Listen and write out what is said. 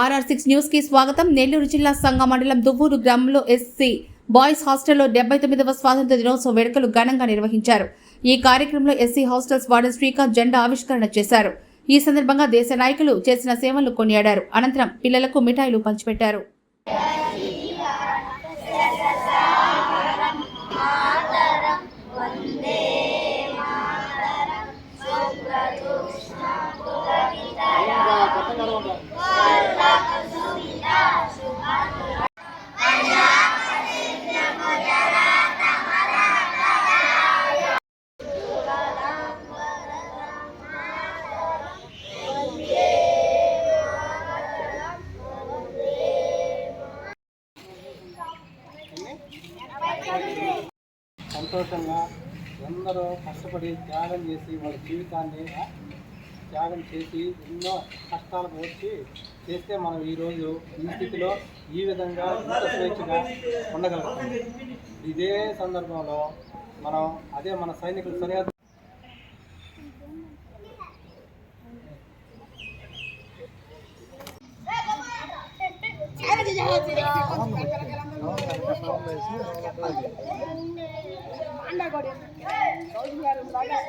RR six న్యూస్కి స్వాగతం. నెల్లూరు జిల్లా సంఘ మండలం దువ్వూరు గ్రామంలో ఎస్సీ బాయ్స్ హాస్టల్లో డెబ్బై తొమ్మిదవ స్వాతంత్ర దినోత్సవ వేడుకలు ఘనంగా నిర్వహించారు. ఈ కార్యక్రమంలో ఎస్సీ హాస్టల్స్ వార్డెన్ శ్రీకాంత్ జెండా ఆవిష్కరణ చేశారు. ఈ సందర్భంగా దేశ నాయకులు చేసిన సేవలు కొనియాడారు. అనంతరం పిల్లలకు మిఠాయిలు పంచిపెట్టారు. సంతోషంగా ఎందరో కష్టపడి త్యాగం చేసి వాళ్ళ జీవితాన్ని త్యాగం చేసి ఎన్నో కష్టాలకు వచ్చి చేస్తే మనం ఈరోజు ఈ స్థితిలో ఈ విధంగా ఇంత స్వేచ్ఛగా ఉండగలుగుతాం. ఇదే సందర్భంలో మనం అదే మన సైనికులు సరిహద్దు Nó là.